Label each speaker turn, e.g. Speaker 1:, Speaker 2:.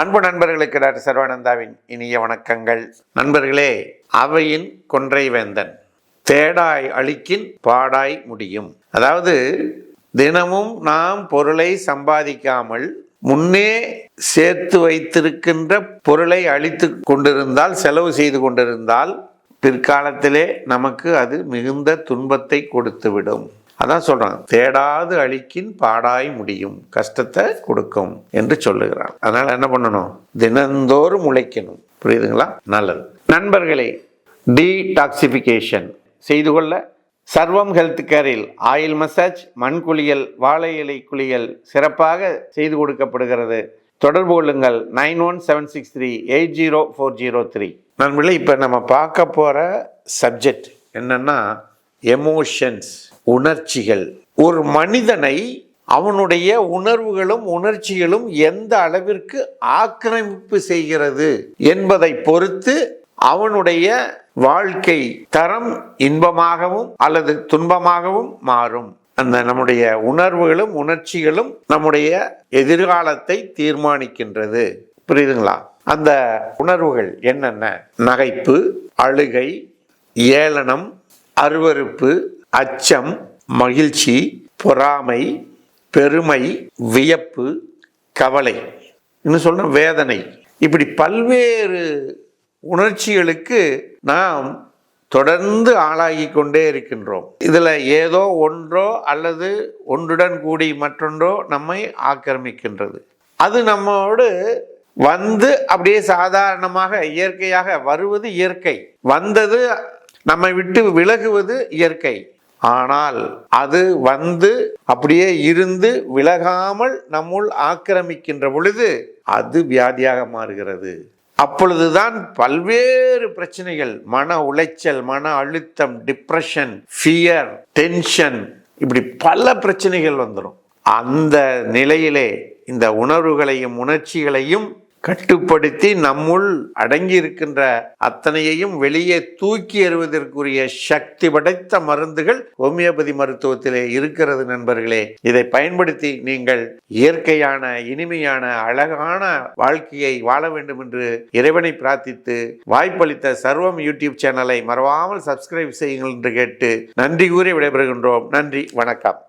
Speaker 1: அன்பு நண்பர்களுக்கு டாக்டர் சர்வானந்தாவின் இனிய வணக்கங்கள். நண்பர்களே அவையின் கொன்றை வேந்தன் தேடாய் அழிக்கின் பாடாய் முடியும். அதாவது தினமும் நாம் பொருளை சம்பாதிக்காமல் முன்னே சேர்த்து வைத்திருக்கின்ற பொருளை அழித்து கொண்டிருந்தால் செலவு செய்து கொண்டிருந்தால் பிற்காலத்திலே நமக்கு அது மிகுந்த துன்பத்தை கொடுத்துவிடும். அதான் சொல்றான் தேடாது அழிக்கின் பாடாய் முடியும் கஷ்டத்தை கொடுக்கும் என்று சொல்லுகிறான். அதனால என்ன பண்ணணும்? தினந்தோறும் உழைக்கணும். புரியுதுங்களா? நல்லது. நண்பர்களே டீடாக்சிஃபிகேஷன் செய்து கொள்ள சர்வம் ஹெல்த் கேரில் ஆயில் மசாஜ் மண் குளியல் வாழை இலை குளியல் சிறப்பாக செய்து கொடுக்கப்படுகிறது. தொடர்பு கொள்ளுங்கள் nine one seven six three eight zero four zero three. நண்பர்களே இப்போ நம்ம பார்க்க போகிற சப்ஜெக்ட் என்னென்னா எமோஷன்ஸ் உணர்ச்சிகள். ஒரு மனிதனை அவனுடைய உணர்வுகளும் உணர்ச்சிகளும் எந்த அளவிற்கு ஆக்கிரமிப்பு செய்கிறது என்பதை பொறுத்து அவனுடைய வாழ்க்கை தரம் இன்பமாகவும் அல்லது துன்பமாகவும் மாறும். அந்த நம்முடைய உணர்வுகளும் உணர்ச்சிகளும் நம்முடைய எதிர்காலத்தை தீர்மானிக்கின்றது. புரியுதுங்களா? அந்த உணர்வுகள் என்னென்ன? நகைப்பு அழுகை ஏளனம் அருவருப்பு அச்சம் மகிழ்ச்சி பொறாமை பெருமை வியப்பு கவலை. இன்னும் சொல்ற வேதனை. இப்படி பல்வேறு உணர்ச்சிகளுக்கு நாம் தொடர்ந்து ஆளாகி கொண்டே இருக்கின்றோம். இதில் ஏதோ ஒன்றோ அல்லது ஒன்றுடன் கூடி மற்றொன்றோ நம்மை ஆக்கிரமிக்கின்றது. அது நம்மோடு வந்து அப்படியே சாதாரணமாக இயற்கையாக வருவது இயற்கை. வந்தது நம்மை விட்டு விலகுவது இயற்கை. ஆனால் அது வந்து அப்படியே இருந்து விலகாமல் நம்முள் ஆக்கிரமிக்கின்ற பொழுது அது வியாதியாக மாறுகிறது. அப்பொழுதுதான் பல்வேறு பிரச்சனைகள் மன உளைச்சல் மன அழுத்தம் டிப்ரெஷன் ஃபியர் டென்ஷன் இப்படி பல பிரச்சனைகள் வந்துடும் அந்த நிலையிலே இந்த உணர்வுகளையும் உணர்ச்சிகளையும் கட்டுப்படுத்தி நம்முள் அடங்கி இருக்கின்ற அத்தனையையும் வெளியே தூக்கி எறிவதற்குரிய சக்தி படைத்த மருந்துகள் ஹோமியோபதி மருத்துவத்திலே இருக்கிறது நண்பர்களே. இதை பயன்படுத்தி நீங்கள் இயற்கையான இனிமையான அழகான வாழ்க்கையை வாழ வேண்டும் என்று இறைவனை பிரார்த்தித்து வாய்ப்பளித்த சர்வம் யூடியூப் சேனலை மறவாமல் சப்ஸ்கிரைப் செய்யுங்கள் என்று கேட்டு நன்றி கூறி விடைபெறுகின்றோம். நன்றி வணக்கம்.